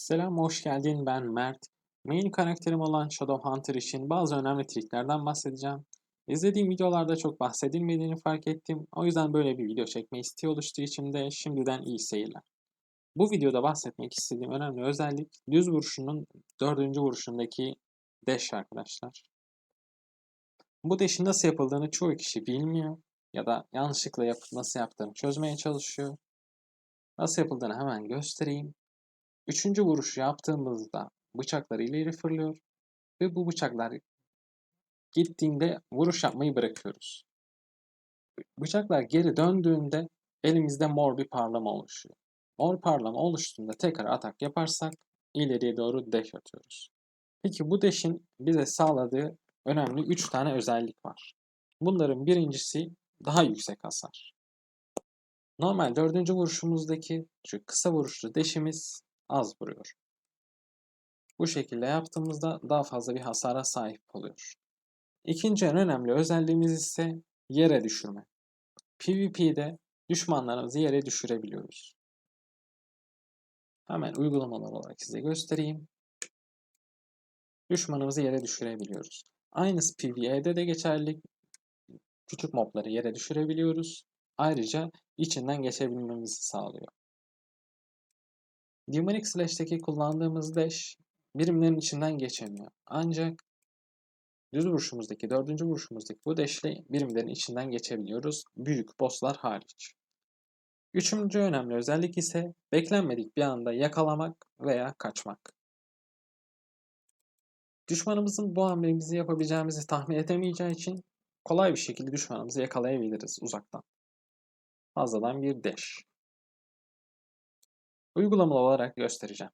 Selam, hoş geldin. Ben Mert. Main karakterim olan Shadowhunter için bazı önemli triklerden bahsedeceğim. İzlediğim videolarda çok bahsedilmediğini fark ettim. O yüzden böyle bir video çekme isteği oluştuğu için de şimdiden iyi seyirler. Bu videoda bahsetmek istediğim önemli özellik düz vuruşunun dördüncü vuruşundaki dash arkadaşlar. Bu dash'in nasıl yapıldığını çoğu kişi bilmiyor ya da yanlışlıkla yapıp nasıl yaptığını çözmeye çalışıyor. Nasıl yapıldığını hemen göstereyim. Üçüncü vuruşu yaptığımızda bıçaklar ileri fırlıyor ve bu bıçaklar gittiğinde vuruş yapmayı bırakıyoruz. Bıçaklar geri döndüğünde elimizde mor bir parlama oluşuyor. Mor parlama oluştuğunda tekrar atak yaparsak ileriye doğru dash atıyoruz. Peki bu dash'in bize sağladığı önemli 3 tane özellik var. Bunların birincisi daha yüksek hasar. Normal dördüncü vuruşumuzdaki şu kısa vuruşlu deşimiz az vuruyor. Bu şekilde yaptığımızda daha fazla bir hasara sahip oluyor. İkinci en önemli özelliğimiz ise yere düşürme. PvP'de düşmanlarımızı yere düşürebiliyoruz. Hemen uygulamalar olarak size göstereyim. Düşmanımızı yere düşürebiliyoruz. Aynısı PvE'de de geçerli. Küçük mobları yere düşürebiliyoruz. Ayrıca içinden geçebilmemizi sağlıyor. Demonic Slash'teki kullandığımız dash birimlerin içinden geçemiyor. Ancak düz vuruşumuzdaki, dördüncü vuruşumuzdaki bu dash ile birimlerin içinden geçebiliyoruz. Büyük bosslar hariç. Üçüncü önemli özellik ise beklenmedik bir anda yakalamak veya kaçmak. Düşmanımızın bu hamlemizi yapabileceğimizi tahmin edemeyeceği için kolay bir şekilde düşmanımızı yakalayabiliriz uzaktan. Fazladan bir dash. Uygulamalı olarak göstereceğim.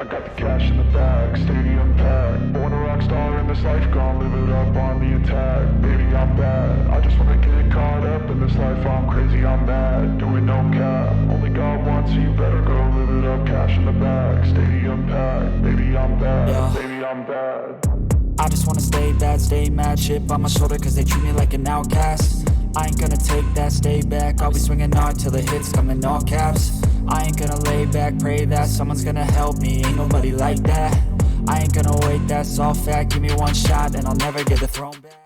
I got the cash in the bag, stadium packed. Born a rock star in this life, gonna live it up on the attack. Baby, I'm bad. I just wanna get caught up in this life. I'm crazy, I'm mad. Doing just wanna stay bad, stay mad, chip on my shoulder cause they treat me like an outcast. I ain't gonna take that, stay back, I'll be swinging hard till the hits come in all caps. I ain't gonna lay back, pray that someone's gonna help me, ain't nobody like that. I ain't gonna wait, that's all fact, give me one shot and I'll never get the throne back.